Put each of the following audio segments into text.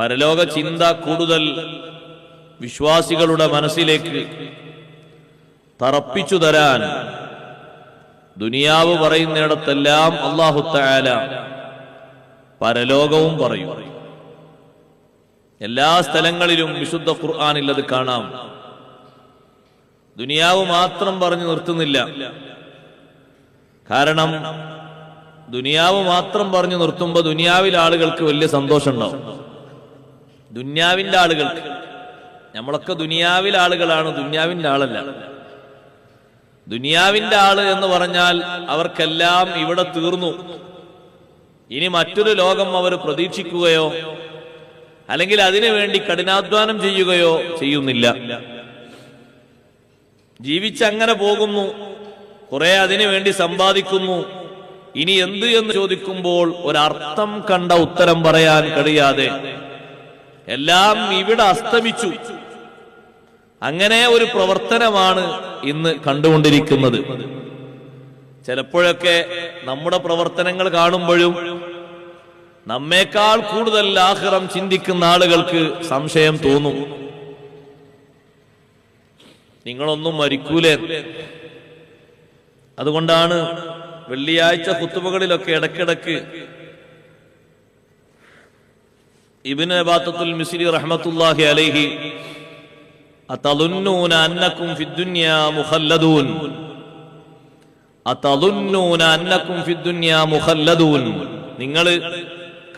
പരലോക ചിന്ത കൂടുതൽ വിശ്വാസികളുടെ മനസ്സിലേക്ക് തറപ്പിച്ചു തരാൻ ദുനിയാവ് പറയുന്നിടത്തെല്ലാം അള്ളാഹു തആല പരലോകവും പറയും. എല്ലാ സ്ഥലങ്ങളിലും വിശുദ്ധ ഖുർആനിൽ അത് കാണാം. ദുനിയാവ് മാത്രം പറഞ്ഞു നിർത്തുന്നില്ല. കാരണം ദുനിയാവ് മാത്രം പറഞ്ഞു നിർത്തുമ്പോൾ ദുനിയാവിൽ ആളുകൾക്ക് വലിയ സന്തോഷം ഉണ്ടാവും ആളുകൾ. നമ്മളൊക്കെ ദുനിയാവിലെ ആളുകളാണ് ദുന്യാവിന്റെ ആളല്ല. ദുനിയാവിന്റെ ആൾ എന്ന് പറഞ്ഞാൽ അവർക്കെല്ലാം ഇവിടെ തീർന്നു. ഇനി മറ്റൊരു ലോകം അവർ പ്രതീക്ഷിക്കുകയോ അല്ലെങ്കിൽ അതിനു വേണ്ടി കഠിനാധ്വാനം ചെയ്യുകയോ ചെയ്യുന്നില്ല. ജീവിച്ചങ്ങനെ പോകുന്നു കുറെ അതിനു വേണ്ടി സമ്പാദിക്കുന്നു. ഇനി എന്ത് എന്ന് ചോദിക്കുമ്പോൾ ഒരർത്ഥം കണ്ട ഉത്തരം പറയാൻ കഴിയാതെ എല്ലാം ഇവിടെ അസ്തമിച്ചു. അങ്ങനെ ഒരു പ്രവർത്തനമാണ് ഇന്ന് കണ്ടുകൊണ്ടിരിക്കുന്നത്. ചിലപ്പോഴൊക്കെ നമ്മുടെ പ്രവർത്തനങ്ങൾ കാണുമ്പോഴും നമ്മേക്കാൾ കൂടുതൽ ലാഹറം ചിന്തിക്കുന്ന ആളുകൾക്ക് സംശയം തോന്നും. നിങ്ങളൊന്നും മരിക്കൂലേ? അതുകൊണ്ടാണ് വെള്ളിയാഴ്ച കുത്തുവകളിലൊക്കെ ഇടക്കിടക്ക് ഇബിന് ബാത്തത്തുൽ മിസ്രി റഹ്മത്തുല്ലാഹി അലൈഹി അതലുന്നൂന അന്നക്കും ഫിദ്ദുന്യാ മുഖല്ലദൂൻ? അതലുന്നൂന അന്നക്കും ഫിദ്ദുന്യാ മുഖല്ലദൂൻ? നിങ്ങൾ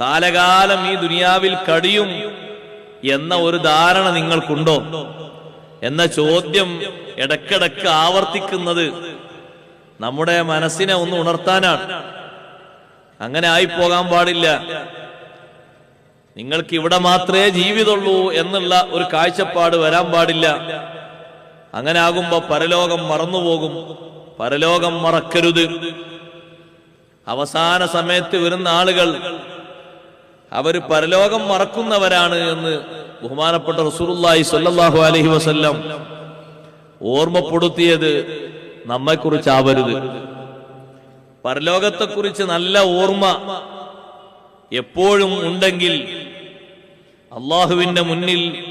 കാലകാലം ഈ ദുനിയാവിൽ കടിയും എന്ന ഒരു ധാരണ നിങ്ങൾക്കുണ്ടോ? എന്ന ചോദ്യം ഇടക്കിടക്ക് ആവർത്തിക്കുന്നത് നമ്മുടെ മനസ്സിനെ ഒന്ന് ഉണർത്താനാണ്. അങ്ങനെ ആയി പോകാൻ പാടില്ല. നിങ്ങൾക്ക് ഇവിടെ മാത്രമേ ജീവിതമുള്ളൂ എന്നുള്ള ഒരു കാഴ്ചപ്പാട് വരാൻ പാടില്ല. അങ്ങനെ ആകുമ്പോ പരലോകം മറന്നുപോകും. പരലോകം മറക്കരുത്. അവസാന സമയത്ത് വരുന്ന ആളുകൾ അവർ പരലോകം മറക്കുന്നവരാണ് എന്ന് ബഹുമാനപ്പെട്ട റസൂറുല്ലായി സല്ലാഹു അലഹി വസല്ലം ഓർമ്മപ്പെടുത്തിയത് നമ്മെക്കുറിച്ചാവരുത്. പരലോകത്തെക്കുറിച്ച് നല്ല ഓർമ്മ എപ്പോഴും ഉണ്ടെങ്കിൽ അള്ളാഹുവിന്റെ മുന്നിൽ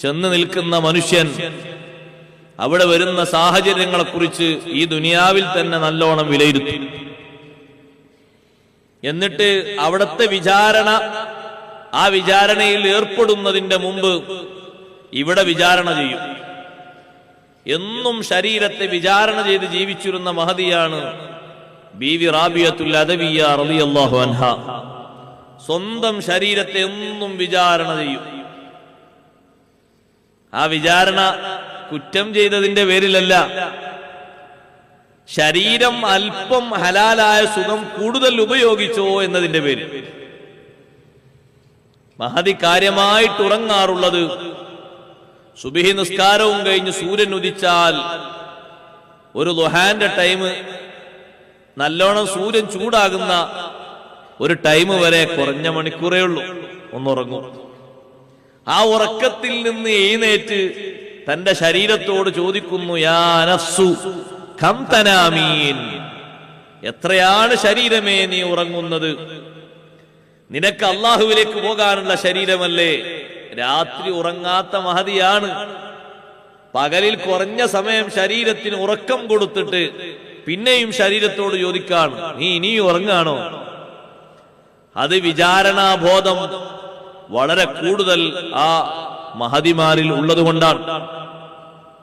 ചെന്ന് നിൽക്കുന്ന മനുഷ്യൻ അവിടെ വരുന്ന സാഹചര്യങ്ങളെക്കുറിച്ച് ഈ ദുനിയാവിൽ തന്നെ നല്ലോണം വിലയിരുത്തി. എന്നിട്ട് അവിടത്തെ വിചാരണ ആ വിചാരണയിൽ ഏർപ്പെടുന്നതിന്റെ മുമ്പ് ഇവിടെ വിചാരണ ചെയ്യും. എന്നും ശരീരത്തെ വിചാരണ ചെയ്ത് ജീവിച്ചിരുന്ന മഹതിയാണ് ബീവി റാബിയത്തുൽ അദവിയ റളിയല്ലാഹു അൻഹ. സ്വന്തം ശരീരത്തെ എന്നും വിചാരണ ചെയ്യും. ആ വിചാരണ കുറ്റം ചെയ്തതിന്റെ പേരിലല്ല. ശരീരം അല്പം ഹലാലായ സുഖം കൂടുതൽ ഉപയോഗിച്ചോ എന്നതിന്റെ പേരിൽ മഹതി കാര്യമായിട്ട് ഉറങ്ങാറുള്ളത് സുബിഹി നിസ്കാരവും കഴിഞ്ഞ് സൂര്യൻ ഉദിച്ചാൽ ഒരു ദുഹാന്റെ ടൈം നല്ലോണം സൂര്യൻ ചൂടാകുന്ന ഒരു ടൈം വരെ കുറഞ്ഞ മണിക്കൂറേ ഉള്ളൂ. ഒന്നുറങ്ങും. ആ ഉറക്കത്തിൽ നിന്ന് എഴുന്നേറ്റ് തന്റെ ശരീരത്തോട് ചോദിക്കുന്നു യാ നഫ്സു തനാമീൻ എത്രയാണ് ശരീരമേ നീ ഉറങ്ങുന്നത്? നിനക്ക് അള്ളാഹുവിലേക്ക് പോകാനുള്ള ശരീരമല്ലേ? രാത്രി ഉറങ്ങാത്ത മഹതിയാണ്. പകലിൽ കുറഞ്ഞ സമയം ശരീരത്തിന് ഉറക്കം കൊടുത്തിട്ട് പിന്നെയും ശരീരത്തോട് ചോദിക്കാണ് നീ ഇനിയും ഉറങ്ങാണോ അത് വിചാരണാബോധം വളരെ കൂടുതൽ ആ മഹതിമാരിൽ ഉള്ളതുകൊണ്ടാണ്.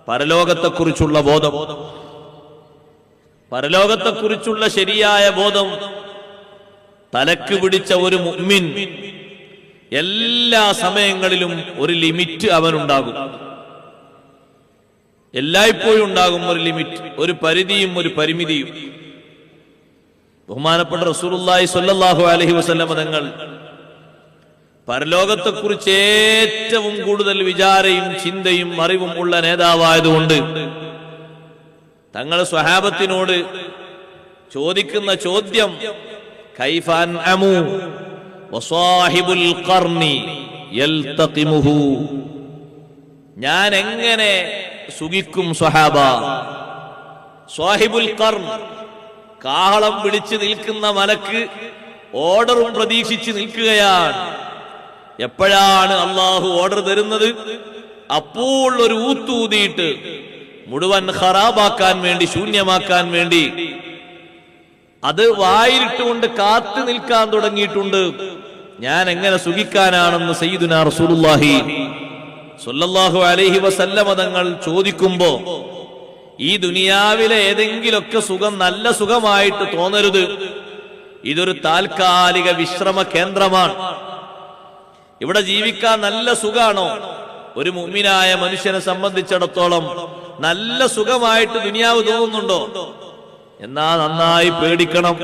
പരലോകത്തെക്കുറിച്ചുള്ള ബോധം. പരലോകത്തെക്കുറിച്ചുള്ള ശരിയായ ബോധം തലക്ക് പിടിച്ച ഒരു മുമ്മിൻ എല്ലാ സമയങ്ങളിലും ഒരു ലിമിറ്റ് അവനുണ്ടാകും. എല്ലായ്പ്പോഴും ഉണ്ടാകും ഒരു ലിമിറ്റ് ഒരു പരിധിയും ഒരു പരിമിതിയും. ബഹുമാനപ്പെട്ട റസൂലുള്ളാഹി സ്വല്ലല്ലാഹു അലൈഹി വസല്ലം തങ്ങൾ പരലോകത്തെക്കുറിച്ച് ഏറ്റവും കൂടുതൽ വിചാരയും ചിന്തയും അറിവും ഉള്ള നേതാവായതുകൊണ്ട് തങ്ങൾ സ്വഹാബത്തിനോട് ചോദിക്കുന്ന ചോദ്യം കൈഫാൻ അമു വസാഹിബുൽ യൽതഖിമുഹു? ഞാൻ എങ്ങനെ സുഖിക്കും സ്വഹാബ? സ്വാഹിബുൽ ഖർൻ കാഹളം വിളിച്ചു നിൽക്കുന്ന മലക്ക് ഓർഡറും പ്രതീക്ഷിച്ച് നിൽക്കുകയാണ്. എപ്പോഴാണ് അള്ളാഹു ഓർഡർ തരുന്നത്? അപ്പോൾ ഒരു ഊത്തൂതിയിട്ട് മുഴുവൻ ഖറാബാക്കാൻ വേണ്ടി ശൂന്യമാക്കാൻ വേണ്ടി. അത് വായിലിട്ടുകൊണ്ട് കാത്തു നിൽക്കാൻ തുടങ്ങിയിട്ടുണ്ട്. ഞാൻ എങ്ങനെ സുഖിക്കാനാണെന്ന് സയ്യിദുന റസൂലുള്ളാഹി സ്വല്ലല്ലാഹു അലൈഹി വസല്ലമ തങ്ങൾ ചോദിക്കുമ്പോ ഈ ദുനിയാവിലെ ഏതെങ്കിലുമൊക്കെ സുഖം നല്ല സുഖമായിട്ട് തോന്നരുത്. ഇതൊരു താൽക്കാലിക വിശ്രമ കേന്ദ്രമാണ്. ഇവിടെ ജീവിക്കാൻ നല്ല സുഖാണോ? ഒരു മുമ്മിനായ മനുഷ്യനെ സംബന്ധിച്ചിടത്തോളം നല്ല സുഖമായിട്ട് ദുനിയാവ് തോന്നുന്നുണ്ടോ? എന്നാ നന്നായി പേടിക്കണം.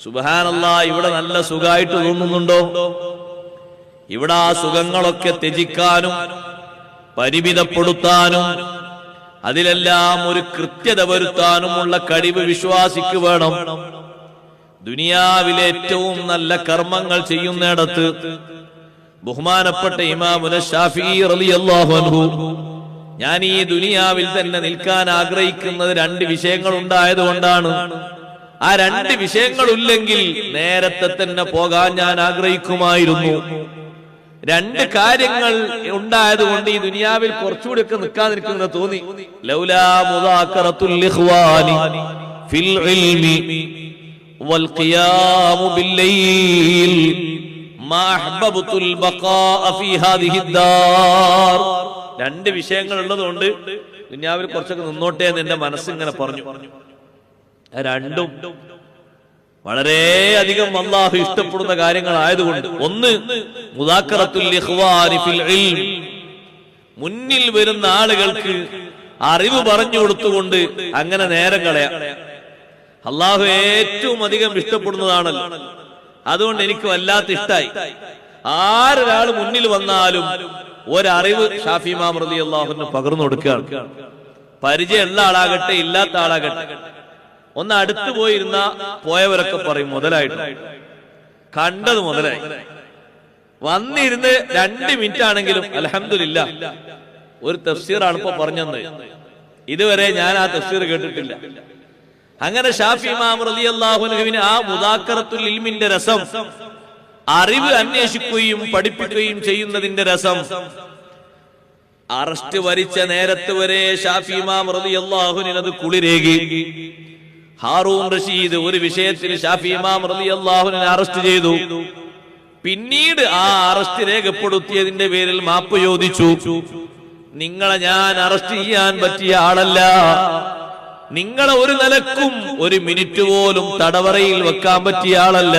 സുബഹാനല്ല ഇവിടെ നല്ല സുഖമായിട്ട് തോന്നുന്നുണ്ടോ? ഇവിടെ ആ സുഖങ്ങളൊക്കെ ത്യജിക്കാനും പരിമിതപ്പെടുത്താനും അതിലെല്ലാം ഒരു കൃത്യത വരുത്താനുമുള്ള കഴിവ് വിശ്വാസിക്ക് വേണം. ദുനിയാവിലെ ഏറ്റവും നല്ല കർമ്മങ്ങൾ ചെയ്യുന്നിടത്ത് ബഹുമാനപ്പെട്ട ഇമാമുലു ഞാൻ ഈ ദുനിയാവിൽ തന്നെ നിൽക്കാൻ ആഗ്രഹിക്കുന്നത് രണ്ട് വിഷയങ്ങൾ ഉണ്ടായത് കൊണ്ടാണ്. ആ രണ്ട് വിഷയങ്ങളില്ലെങ്കിൽ നേരത്തെ തന്നെ പോകാൻ ഞാൻ ആഗ്രഹിക്കുമായിരുന്നു. രണ്ട് കാര്യങ്ങൾ ഉണ്ടായതുകൊണ്ട് ഈ ദുനിയാവിൽ കുറച്ചുകൂടി ഒക്കെ നിൽക്കാതിരിക്കുന്ന തോന്നി. ലൗലാ മുദാക്കറത്തുൽ ഇഖ്വാനി ഫിൽ ഇൽമി വൽ ഖിയാമു ബില്ലൈൽ മാ അഹ്ബബ്തുൽ ബഖാഅ ഫീ ഹാദിഹി ദാർ രണ്ട് വിഷയങ്ങൾ ഉള്ളതുകൊണ്ട് ദുനിയാവിൽ കുറച്ചൊക്കെ നിന്നോട്ടെ എന്ന് എന്റെ മനസ്സിങ്ങനെ പറഞ്ഞു. രണ്ടും വളരെ അധികം അള്ളാഹു ഇഷ്ടപ്പെടുന്ന കാര്യങ്ങളായതുകൊണ്ട്. ഒന്ന് മുന്നിൽ വരുന്ന ആളുകൾക്ക് അറിവ് പറഞ്ഞു കൊടുത്തുകൊണ്ട് അങ്ങനെ നേരം കളയാം. അള്ളാഹു ഏറ്റവും അധികം ഇഷ്ടപ്പെടുന്നതാണല്ലോ. അതുകൊണ്ട് എനിക്ക് വല്ലാത്ത ഇഷ്ടായി. ആരൊരാൾ മുന്നിൽ വന്നാലും ഒരറിവ് ഷാഫി മാമൃതി അള്ളാഹുന് പകർന്നു കൊടുക്കുകയാണ്. പരിചയമുള്ള ആളാകട്ടെ ഇല്ലാത്ത ആളാകട്ടെ. ഒന്ന് അടുത്തു പോയിരുന്ന പോയവരൊക്കെ പറയും മുതലായിട്ട്. കണ്ടത് മുതലായി. വന്നിരുന്ന് രണ്ട് മിനിറ്റ് ആണെങ്കിലും അലഹമില്ല ഒരു തഫ്സീറാണ് ഇപ്പൊ പറഞ്ഞത്. ഇതുവരെ ഞാൻ ആ തഫ്സീർ കേട്ടിട്ടില്ല. അങ്ങനെ ഷാഫി ഇമാം ആ മുദാക്കറത്തുൽ ഇൽമിന്റെ രസം അറിവ് അന്വേഷിക്കുകയും പഠിപ്പിക്കുകയും ചെയ്യുന്നതിന്റെ രസം. അറസ്റ്റ് വരിച്ച നേരത്ത് വരെ ഷാഫി ഇമാം അത് കുളിരേകി. ഹാറൂൺ റഷീദ് ഒരു വിഷയത്തിൽ ഷാഫി ഇമാം അറസ്റ്റ് ചെയ്തു. പിന്നീട് ആ അറസ്റ്റ് രേഖപ്പെടുത്തിയതിന്റെ പേരിൽ മാപ്പ് ചോദിച്ചു. നിങ്ങളെ ഞാൻ അറസ്റ്റ് ചെയ്യാൻ പറ്റിയ ആളല്ല. നിങ്ങളെ ഒരു നിലക്കും ഒരു മിനിറ്റ് പോലും തടവറയിൽ വെക്കാൻ പറ്റിയ ആളല്ല.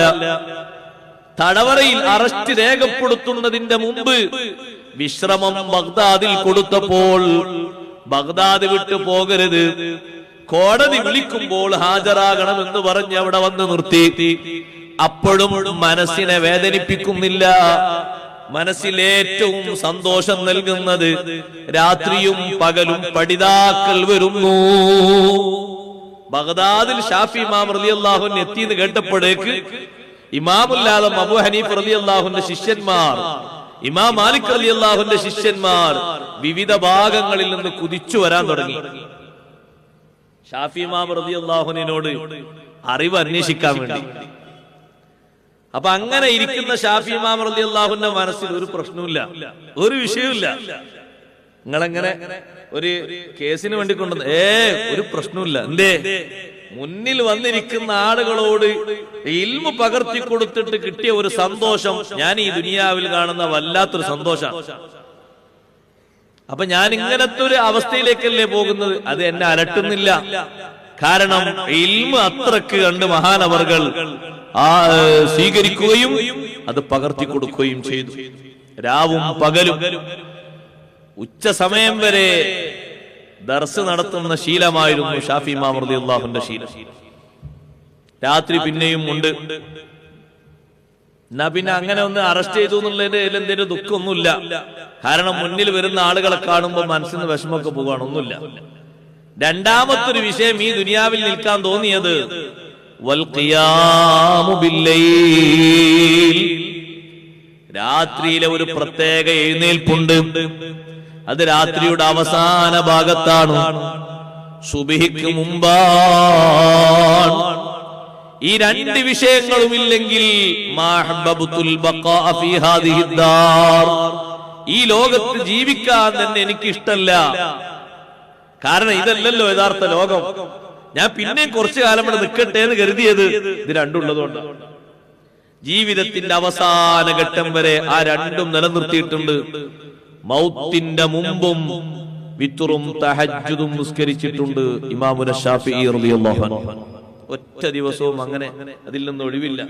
തടവറയിൽ അറസ്റ്റ് രേഖപ്പെടുത്തുന്നതിന്റെ മുമ്പ് വിശ്രമം ബഗ്ദാദിൽ കൊടുത്തപ്പോൾ ബഗ്ദാദ് വിട്ടു പോകരുത്. കോടതി വിളിക്കുമ്പോൾ ഹാജരാകണമെന്ന് പറഞ്ഞ് അവിടെ വന്ന് നിർത്തി. അപ്പോഴും മനസ്സിനെ വേദനിപ്പിക്കുന്നില്ല. മനസ്സിൽ ഏറ്റവും സന്തോഷം നൽകുന്നത് രാത്രിയും പകലും പഠിതാക്കൾ വരുന്നു. ബഗ്ദാദിൽ ഷാഫി ഇമാം റളിയല്ലാഹു എത്തി എന്ന് കേട്ടപ്പോഴേക്ക് ഇമാമുല്ലാദം അബു ഹനീഫ് റളിയല്ലാഹുവിന്റെ ശിഷ്യന്മാർ ഇമാം മാലിക് റളിയല്ലാഹുവിന്റെ ശിഷ്യന്മാർ വിവിധ ഭാഗങ്ങളിൽ നിന്ന് കുതിച്ചു വരാൻ തുടങ്ങി. ഷാഫി ഇമാം റളിയല്ലാഹുവിനോട് അറിവ് അന്വേഷിക്കാൻ വേണ്ടി. അപ്പൊ അങ്ങനെ ഇരിക്കുന്ന ഷാഫി ഇമാം അള്ളാഹുന്റെ മനസ്സിൽ ഒരു പ്രശ്നവുമില്ല. ഒരു വിഷയവുമില്ല. നിങ്ങളെങ്ങനെ ഒരു കേസിന് വേണ്ടി കൊണ്ടുവന്ന് ഏ ഒരു പ്രശ്നവുമില്ല. എന്തേ? മുന്നിൽ വന്നിരിക്കുന്ന ആളുകളോട് ഇൽമ പകർത്തി കൊടുത്തിട്ട് കിട്ടിയ ഒരു സന്തോഷം ഞാൻ ഈ ദുനിയാവിൽ കാണുന്ന വല്ലാത്തൊരു സന്തോഷം. അപ്പൊ ഞാൻ ഇങ്ങനത്തെ ഒരു അവസ്ഥയിലേക്കല്ലേ പോകുന്നത്? അത് എന്നെ അലട്ടുന്നില്ല. കാരണം ഇൽമ അത്രയ്ക്ക് കണ്ട് മഹാനവർകൾ ആ സ്വീകരിക്കുകയും അത് പകർത്തി കൊടുക്കുകയും ചെയ്തു. രാവും പകലും ഉച്ച സമയം വരെ ദർസ് നടത്തുന്ന ശീലമായിരുന്നു ഷാഫി മാമൃതി അള്ളാഹുന്റെ ശീലം. രാത്രി പിന്നെയും ഉണ്ട്. എന്നാ പിന്നെ അങ്ങനെ ഒന്ന് അറസ്റ്റ് ചെയ്തു എന്നുള്ളതിന്റെ എന്തെങ്കിലും ദുഃഖമൊന്നുമില്ല. കാരണം മുന്നിൽ വരുന്ന ആളുകളെ കാണുമ്പോൾ മനസ്സിന് വിഷമമൊക്കെ പോവാണ് ഒന്നുമില്ല. രണ്ടാമത്തൊരു വിഷയം ഈ ദുനിയാവിൽ നിൽക്കാൻ തോന്നിയത് രാത്രിയിലെ ഒരു പ്രത്യേക എഴുന്നേൽപ്പുണ്ട്. അത് രാത്രിയുടെ അവസാന ഭാഗത്താണ്. സുബിഹിക്ക് മുമ്പാണ്. ഈ രണ്ട് വിഷയങ്ങളും ഇല്ലെങ്കിൽ. ഈ ലോകത്ത് ജീവിക്കാൻ തന്നെ എനിക്ക് ഇഷ്ടല്ല കാരണം ഇതല്ലല്ലോ യഥാർത്ഥ ലോകം. ഞാൻ പിന്നെയും കുറച്ചു കാലം ഇവിടെ നിൽക്കട്ടെ എന്ന് കരുതിയത് ഇത് രണ്ടുള്ളതുകൊണ്ട് ജീവിതത്തിന്റെ അവസാന ഘട്ടം വരെ ആ രണ്ടും നിലനിർത്തിയിട്ടുണ്ട്. മൗത്തിന്റെ മുമ്പും വിത്തുറും തഹജ്ജുദും നിസ്കരിച്ചിട്ടുണ്ട് ഇമാമുന ഷാഫി ഒറ്റ ദിവസവും അങ്ങനെ അതിൽ നിന്ന് ഒഴിവില്ല.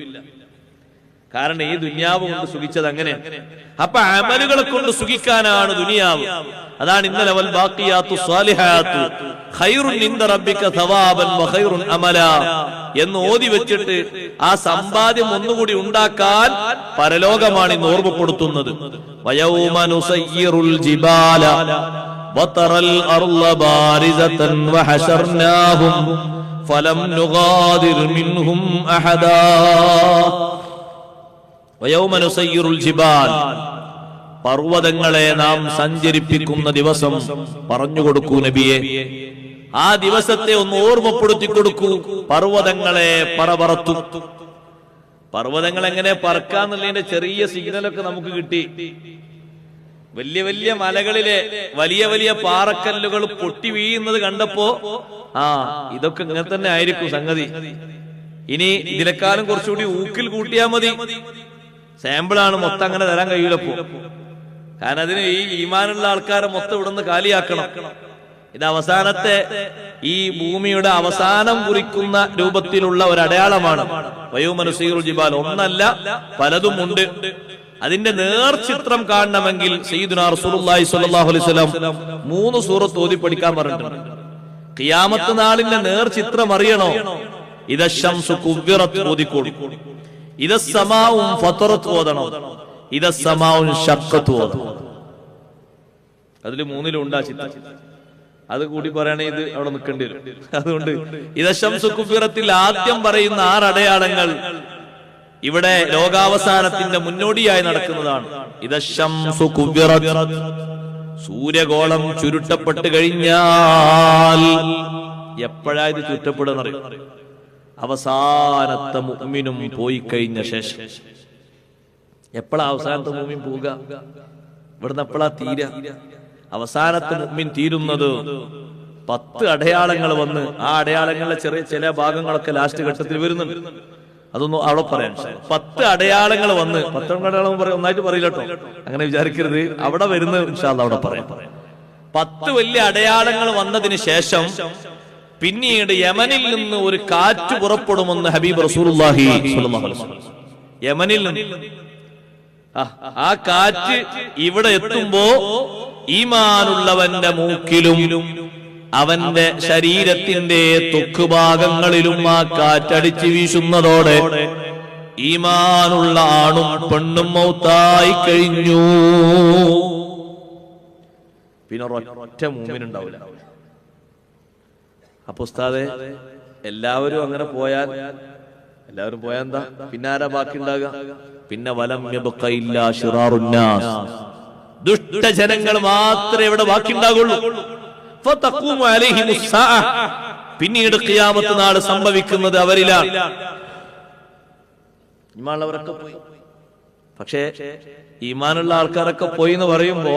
കാരണം ഈ ദുന്യാവ് കൊണ്ട് സുഖിച്ചത് അങ്ങനെയാണ് അപ്പൊ അമലുകളെ കൊണ്ട് സുഖിക്കാനാണ് ദുനിയാവ്. അതാണ് ഇന്നലെ വൽ ബാക്കിയാത്തു സ്വാലിഹാത്തു. ഖൈറുൻ ഇൻദ റബ്ബിക സവാബൻ അമല എന്ന് ഓതി വെച്ചിട്ട് ആ സമ്പാദ്യം ഒന്നുകൂടി ഉണ്ടാക്കാൻ പരലോകമാണ് ഇന്ന് ഓർമ്മപ്പെടുത്തുന്നത്. വയൗമ നുസയ്യിറുൽ ജിബാല വതറൽ അർള ബാരിസതൻ വഹശർനാഹും ഫലം നുഗാദിർ മിൻഹും അഹദാ ജിബാൽ. പർവതങ്ങളെ നാം സഞ്ചരിപ്പിക്കുന്ന ദിവസം പറഞ്ഞു കൊടുക്കൂ നബിയെ. ആ ദിവസത്തെ ഒന്ന് ഓർമ്മപ്പെടുത്തി കൊടുക്കൂ. പർവതങ്ങളെ പറപറത്തു പർവതങ്ങൾ എങ്ങനെ പറക്കാന്നുള്ളതിന്റെ ചെറിയ സിഗ്നലൊക്കെ നമുക്ക് കിട്ടി. വലിയ വലിയ മലകളിലെ വലിയ വലിയ പാറക്കല്ലുകൾ പൊട്ടി വീഴുന്നത് കണ്ടപ്പോ ആ ഇതൊക്കെ ഇങ്ങനെ തന്നെ ആയിരിക്കും സംഗതി. ഇനി ഇതിനെക്കാലം കുറച്ചുകൂടി ഊക്കിൽ കൂട്ടിയാൽ മതി. സാമ്പിളാണ് മൊത്തം അങ്ങനെ തരാൻ കഴിയില്ലപ്പോ കാരണം അതിന് ഈ ഈമാനുള്ള ആൾക്കാരെ മൊത്തം ഇവിടുന്ന് കാലിയാക്കണം. ഇത് അവസാനത്തെ ഈ ഭൂമിയുടെ അവസാനം കുറിക്കുന്ന രൂപത്തിലുള്ള ഒരു അടയാളമാണ് വയോമനുസീറു ജിബാൽ. ഒന്നല്ല പലതും ഉണ്ട്. അതിന്റെ നേർചിത്രം കാണണമെങ്കിൽ റസൂലുള്ളാഹി സ്വല്ലല്ലാഹു അലൈഹി വസല്ലം മൂന്ന് സൂറത്ത് ഓതി പഠിക്കാൻ പറഞ്ഞിട്ടുണ്ട്. ഖിയാമത്ത് നാളിന്റെ നേർചിത്രം അറിയണോ? ഇദശംസു കുവ്വിറത്ത് ഓതിക്കോളൂ. ഇതസമാവും ഫത്തറത്ത് ഓതണം. ഇതസമാവും ഷക്കത്ത് ഓതണം. അതിൽ മൂന്നിലും ഉണ്ടാ ചിത്രം. അത് കൂടി പറയണേ ഇത് അവിടെ നിൽക്കേണ്ടി വരും. അതുകൊണ്ട് ഇതശം സുക്കുഫിറത്തിൽ ആദ്യം പറയുന്ന ആറ് അടയാളങ്ങൾ ഇവിടെ ലോകാവസാനത്തിന്റെ മുന്നോടിയായി നടക്കുന്നതാണ്. ഇതശം സുക്കുഫിറ സൂര്യഗോളം ചുരുട്ടപ്പെട്ട് കഴിഞ്ഞാൽ എപ്പോഴാ ഇത് ചുരുട്ടപ്പെടുന്നറിയും അവസാനത്തെ മുമ്മിനും പോയി കഴിഞ്ഞ ശേഷം. എപ്പോഴാ അവസാനത്തെ മുമ്മിൻ പോവുക? ഇവിടുന്ന് എപ്പോഴാ തീര? അവസാനത്തെ മുമ്മിൻ തീരുന്നത് പത്ത് അടയാളങ്ങൾ വന്ന് ആ അടയാളങ്ങളിലെ ചെറിയ ചില ഭാഗങ്ങളൊക്കെ ലാസ്റ്റ് ഘട്ടത്തിൽ വരുന്നുണ്ട്. അതൊന്നും അവിടെ പറയാൻ പത്ത് അടയാളങ്ങൾ വന്ന് പത്ത് അടയാളം പറയാം ഒന്നായിട്ട് പറയില്ല കേട്ടോ. അങ്ങനെ വിചാരിക്കരുത്. അവിടെ വരുന്ന അവിടെ പറയാം. പത്ത് വലിയ അടയാളങ്ങൾ വന്നതിന് ശേഷം പിന്നീട് യമനിൽ നിന്ന് ഒരു കാറ്റ് പുറപ്പെടുമെന്ന് ഹബീബ് റസൂലുള്ളാഹി യമനിൽ നിന്ന്. ആ, ആ കാറ്റ് ഇവിടെ എത്തുമ്പോ ഈമാനുള്ളവന്റെ മൂക്കിലും അവന്റെ ശരീരത്തിന്റെ തൊക്കുഭാഗങ്ങളിലും ആ കാറ്റടിച്ച് വീശുന്നതോടെ ഈമാനുള്ള ആണും പെണ്ണും മൗത്തായി കഴിഞ്ഞു. പിന്നെ ഒറ്റ മൂമിനുണ്ടാവില്ല. അപ്പൊ ഉസ്താദെ എല്ലാവരും അങ്ങനെ പോയാൽ എല്ലാവരും പോയാൽ എന്താ? പിന്നെ ആരാ ബാക്കി ഉണ്ടാകുക പിന്നെ വലം ദുഷ്ടജനങ്ങൾ മാത്രമേ ഇവിടെ ബാക്കി ഉണ്ടാകുള്ളൂ. പിന്നീട് കിയാമത്ത് നാൾ സംഭവിക്കുന്നത് അവരിലാണ് ഇമാനുള്ളവരൊക്കെ പോയി. പക്ഷേ ഈമാനുള്ള ആൾക്കാരൊക്കെ പോയി എന്ന് പറയുമ്പോ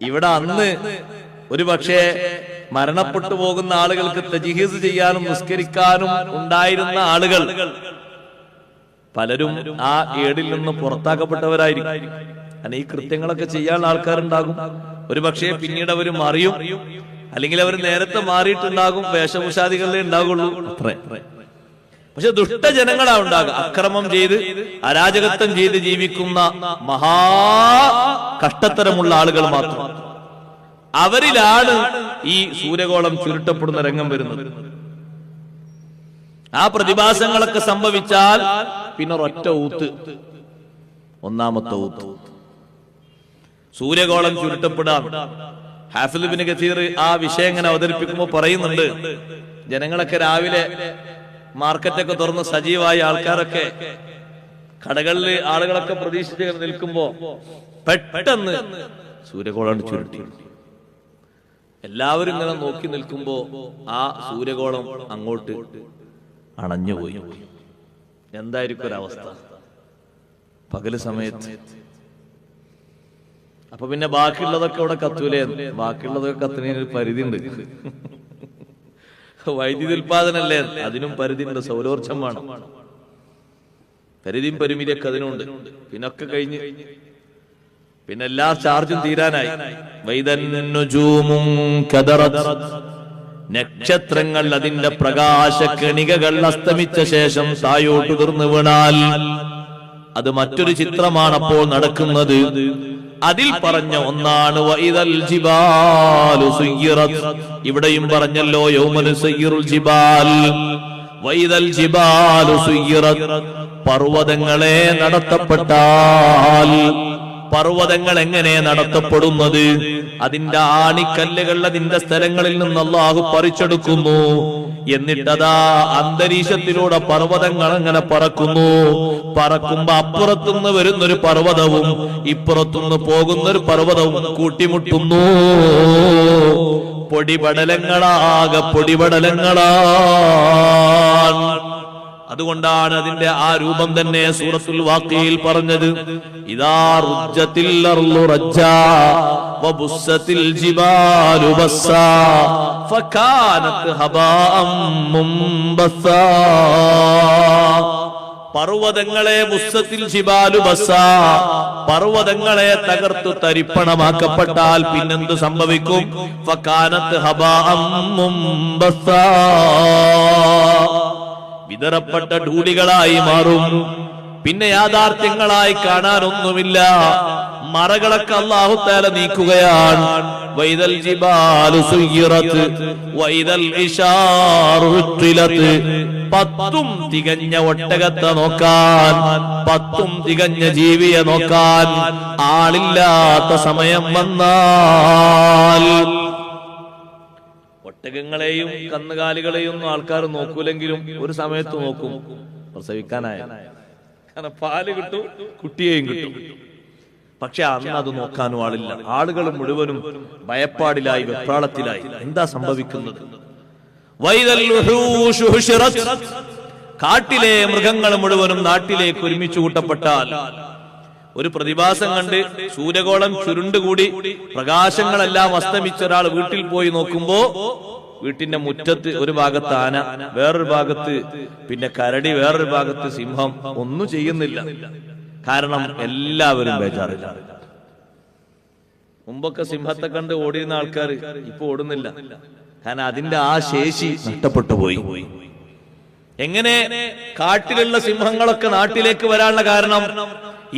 ഇവിടെ അന്ന് ഒരു പക്ഷേ മരണപ്പെട്ടു പോകുന്ന ആളുകൾക്ക് തജിഹീസ് ചെയ്യാനും നിസ്കരിക്കാനും ഉണ്ടായിരുന്ന ആളുകൾ. പലരും ആ ഏടിൽ നിന്ന് പുറത്താക്കപ്പെട്ടവരായിരിക്കും. അങ്ങനെ ഈ കൃത്യങ്ങളൊക്കെ ചെയ്യാനുള്ള ആൾക്കാരുണ്ടാകും. ഒരു പക്ഷേ പിന്നീട് അവർ മറിയും. അല്ലെങ്കിൽ അവർ നേരത്തെ മാറിയിട്ടുണ്ടാകും വേഷഭൂഷാദികളിലേ ഉണ്ടാകുള്ളൂ. അത്രേ. പക്ഷെ ദുഷ്ടജനങ്ങളാ ഉണ്ടാകുക. അക്രമം ചെയ്ത് അരാജകത്വം ചെയ്ത് ജീവിക്കുന്ന മഹാ കഷ്ടത്തരമുള്ള ആളുകൾ മാത്രം. അവരിലാണ് ഈ സൂര്യകോളം ചുരുട്ടപ്പെടുന്ന രംഗം വരുന്നത്. ആ പ്രതിഭാസങ്ങളൊക്കെ സംഭവിച്ചാൽ പിന്നെ ഒറ്റ ഊത്ത്. ഒന്നാമത്തെ ഊത്ത്. സൂര്യകോളം ചുരുട്ടപ്പെടാം. ഹാഫിദുബിന് ഗസീർ ആ വിഷയം ഇങ്ങനെ അവതരിപ്പിക്കുമ്പോൾ പറയുന്നുണ്ട് ജനങ്ങളൊക്കെ രാവിലെ മാർക്കറ്റൊക്കെ തുറന്ന് സജീവമായ ആൾക്കാരൊക്കെ കടകളിൽ ആളുകളൊക്കെ പ്രതീക്ഷിച്ച് നിൽക്കുമ്പോ പെട്ടെന്ന് സൂര്യകോളം ചുരുട്ടി എല്ലാവരും ഇങ്ങനെ നോക്കി നിൽക്കുമ്പോ ആ സൂര്യകോളം അങ്ങോട്ട് അണഞ്ഞുപോയി. എന്തായിരിക്കും ഒരവസ്ഥ പകൽ സമയത്ത്. അപ്പൊ പിന്നെ ബാക്കിയുള്ളതൊക്കെ അവിടെ കത്തൂലേ? ബാക്കിയുള്ളതൊക്കെ കത്തുന്നതിന് ഒരു പരിധി ഉണ്ട് വൈദ്യുതി ഉൽപാദനല്ലേ അതിനും പരിധിയുണ്ട്. സൗരോർജം വേണം. പരിധിയും പരിമിതിയൊക്കെ അതിനുണ്ട്. പിന്നൊക്കെ കഴിഞ്ഞ് പിന്നെ എല്ലാ ചാർജും തീരാനായി. നക്ഷത്രങ്ങൾ അതിന്റെ പ്രകാശ കണികകൾ അസ്തമിച്ച ശേഷം തായോട്ട് തീർന്നു വീണാൽ അത് മറ്റൊരു ചിത്രമാണ് അപ്പോൾ നടക്കുന്നത് അതിൽ പറഞ്ഞ ഒന്നാണ്. ഇവിടെയും പറഞ്ഞല്ലോ ജിബാൽ. പർവതങ്ങളെ നടത്തപ്പെട്ടാൽ പർവതങ്ങൾ എങ്ങനെ നടത്തപ്പെടുന്നത്? അതിന്റെ ആണിക്കല്ലുകൾ അതിന്റെ സ്ഥലങ്ങളിൽ നിന്ന് അള്ളാഹു പറിച്ചെടുക്കുന്നു. എന്നിട്ടതാ അന്തരീക്ഷത്തിലൂടെ പർവതങ്ങൾ അങ്ങനെ പറക്കുന്നു. പറക്കുമ്പോ അപ്പുറത്തുനിന്ന് വരുന്നൊരു പർവതവും ഇപ്പുറത്തുനിന്ന് പോകുന്നൊരു പർവതവും കൂട്ടിമുട്ടുന്നു. പൊടിപടലങ്ങളാകെ പൊടിപടലങ്ങളാണ് അതുകൊണ്ടാണ് അതിന്റെ ആ രൂപം തന്നെ സൂറത്തുൽ വാക്കിയിൽ പറഞ്ഞത്. ഇതാ റുജ്ജത്തിൽ മുംബസ്സാ. പർവതങ്ങളെ മുസ്സത്തിൽ ജിബാലു ബസ പർവതങ്ങളെ തകർത്തു തരിപ്പണമാക്കപ്പെട്ടാൽ പിന്നെന്ത് സംഭവിക്കും? ഫകാനത്ത് ഹബാഅം മുംബസ്സാ. വിതറപ്പെട്ട ധൂളികളായി മാറും. പിന്നെ യാഥാർത്ഥ്യങ്ങളായി കാണാനൊന്നുമില്ല. മറകളൊക്കെ അള്ളാഹുത്താല നീക്കുകയാണ്. വൈദൽ ജിബാലു ഇശാറു പത്തും തികഞ്ഞ ഒട്ടകത്തെ നോക്കാൻ പത്തും തികഞ്ഞ ജീവിയെ നോക്കാൻ ആളില്ലാത്ത സമയം വന്നാൽ ഒട്ടകങ്ങളെയും കന്നുകാലികളെയും ഒന്നും ആൾക്കാർ നോക്കൂലെങ്കിലും ഒരു സമയത്ത് നോക്കും. പ്രസവിക്കാനായ. കാരണം പാൽ കിട്ടും കുട്ടിയെയും കിട്ടും. പക്ഷെ അന്ന് അത് നോക്കാനും ആളില്ല. ആളുകൾ മുഴുവനും ഭയപ്പാടിലായി വെപ്രാളത്തിലായി. എന്താ സംഭവിക്കുന്നത്? കാട്ടിലെ മൃഗങ്ങൾ മുഴുവനും നാട്ടിലേക്ക് ഒരുമിച്ച് കൂട്ടപ്പെട്ടാൽ ഒരു പ്രതിഭാസം കണ്ട് സൂര്യകോളം ചുരുണ്ടുകൂടി പ്രകാശങ്ങളെല്ലാം അസ്തമിച്ച ഒരാൾ വീട്ടിൽ പോയി നോക്കുമ്പോ വീട്ടിന്റെ മുറ്റത്ത് ഒരു ഭാഗത്ത് ആന വേറൊരു ഭാഗത്ത് പിന്നെ കരടി വേറൊരു ഭാഗത്ത് സിംഹം. ഒന്നും ചെയ്യുന്നില്ല. കാരണം എല്ലാവരും ബേജാറില്ല. മുമ്പൊക്കെ സിംഹത്തെ കണ്ട് ഓടിയിരുന്ന ആൾക്കാർ ഇപ്പൊ ഓടുന്നില്ല. കാരണം അതിന്റെ ആ ശേഷി നഷ്ടപ്പെട്ടു പോയി. എങ്ങനെ കാട്ടിലുള്ള സിംഹങ്ങളൊക്കെ നാട്ടിലേക്ക് വരാനുള്ള കാരണം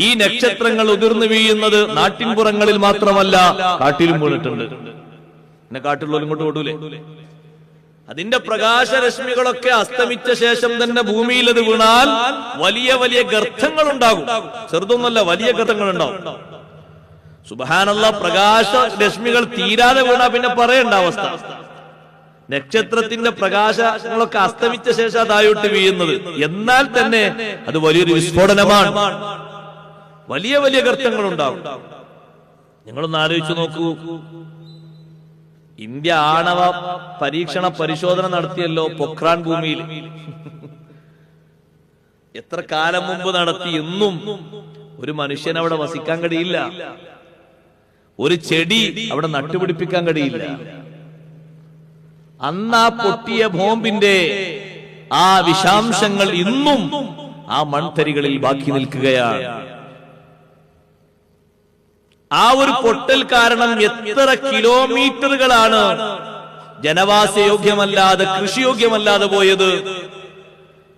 ഈ നക്ഷത്രങ്ങൾ ഉതിർന്നു വീഴുന്നത് നാട്ടിൻപുറങ്ങളിൽ മാത്രമല്ല കാട്ടിലും വീണിട്ടുണ്ട്. എന്നെ കാട്ടിലുള്ള ഇങ്ങോട്ട് ഓടൂലേ? അതിന്റെ പ്രകാശരശ്മികളൊക്കെ അസ്തമിച്ച ശേഷം തന്നെ ഭൂമിയിൽ അത് വീണാൽ വലിയ വലിയ ഗർത്തങ്ങൾ ഉണ്ടാകും ചെറുതൊന്നല്ല വലിയ ഗർത്തങ്ങൾ ഉണ്ടാവും സുബഹാനുള്ള പ്രകാശ രശ്മികൾ തീരാതെ വീണാ പിന്നെ പറയേണ്ട അവസ്ഥ. നക്ഷത്രത്തിന്റെ പ്രകാശങ്ങളൊക്കെ അസ്തമിച്ച ശേഷം അതായോട്ട് വീഴുന്നത്. എന്നാൽ തന്നെ അത് വലിയൊരു വിസ്ഫോടനമാണ്. വലിയ വലിയ ഗർത്തങ്ങൾ ഉണ്ടാവും നിങ്ങളൊന്ന് ആലോചിച്ചു നോക്കൂ. ഇന്ത്യ ആണവ പരീക്ഷണ പരിശോധന നടത്തിയല്ലോ പൊഖ്രാൻ ഭൂമിയിൽ. എത്ര കാലം മുമ്പ് നടത്തി എന്നും ഒരു മനുഷ്യൻ അവിടെ വസിക്കാൻ കഴിയില്ല. ഒരു ചെടി അവിടെ നട്ടുപിടിപ്പിക്കാൻ കഴിയില്ല. അന്ന് ആ പൊട്ടിയ ബോംബിന്റെ ആ വിഷാംശങ്ങൾ ഇന്നും ആ മൺതരികളിൽ ബാക്കി നിൽക്കുകയാണ്. ആ ഒരു പൊട്ടൽ കാരണം എത്ര കിലോമീറ്ററുകളാണ്? ജനവാസയോഗ്യമല്ലാതെ കൃഷിയോഗ്യമല്ലാതെ പോയത്.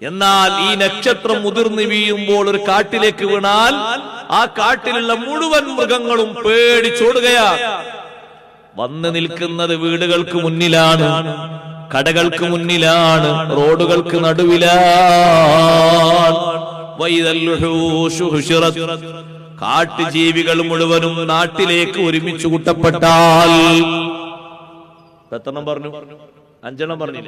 എന്നാൽ ഈ നക്ഷത്രം മുതിർന്നു വീഴുമ്പോൾ ഒരു കാട്ടിലേക്ക് വീണാൽ ആ കാട്ടിലുള്ള മുഴുവൻ മൃഗങ്ങളും പേടിച്ചോടുകയാ. വന്ന് നിൽക്കുന്നത് വീടുകൾക്ക് മുന്നിലാണ് കടകൾക്ക് മുന്നിലാണ് റോഡുകൾക്ക് നടുവിലാണ്. കാട്ടുജീവികൾ മുഴുവനും നാട്ടിലേക്ക് ഒരുമിച്ച് കൂട്ടപ്പെട്ടാൽ. എത്രണം പറഞ്ഞു. അഞ്ചെണ്ണം പറഞ്ഞു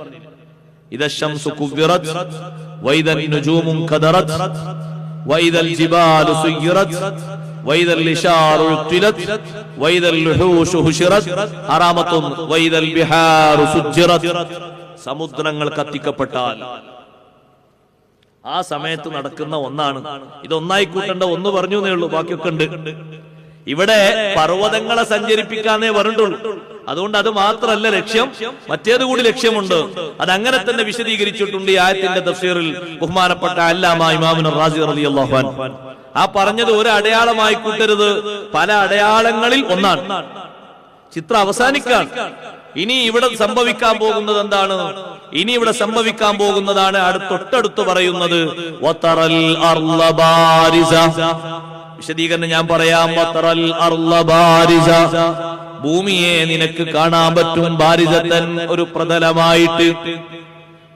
നുജൂമും ഖദറത് ജിബാലു ബിഹാറു സമുദ്രങ്ങൾ കത്തിക്കപ്പെട്ടാൽ ആ സമയത്ത് നടക്കുന്ന ഒന്നാണ്. ഇതൊന്നായി കൂട്ടണ്ട ഒന്ന് പറഞ്ഞു എന്നേ ഉള്ളൂ ബാക്കിയൊക്കെ ഉണ്ട്. ഇവിടെ പർവതങ്ങളെ സഞ്ചരിപ്പിക്കാന്നേ പറഞ്ഞിട്ടുള്ളൂ. അതുകൊണ്ട് അത് മാത്രമല്ല ലക്ഷ്യം. മറ്റേത് കൂടി ലക്ഷ്യമുണ്ട്. അത് അങ്ങനെ തന്നെ വിശദീകരിച്ചിട്ടുണ്ട് ഈ ആയത്തിന്റെ തഫ്സീറിൽ ബഹുമാനപ്പെട്ട അല്ലാമ ഇമാമുൻ റാസി അൻഹു. ആ പറഞ്ഞത് ഒരു അടയാളമായി കൂട്ടരുത്. പല അടയാളങ്ങളിൽ ഒന്നാണ്. ചിത്രം അവസാനിക്കാൻ ഇനി ഇവിടെ സംഭവിക്കാൻ പോകുന്നത് എന്താണ്? ഇനി ഇവിടെ സംഭവിക്കാൻ പോകുന്നതാണ് തൊട്ടടുത്ത് പറയുന്നത്. വിശദീകരണം ഞാൻ പറയാം ഭൂമിയെ നിനക്ക് കാണാൻ പറ്റും ബാരിജത്തൻ ഒരു പ്രതലമായിട്ട്.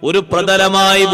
ഒരു പ്രതലമായി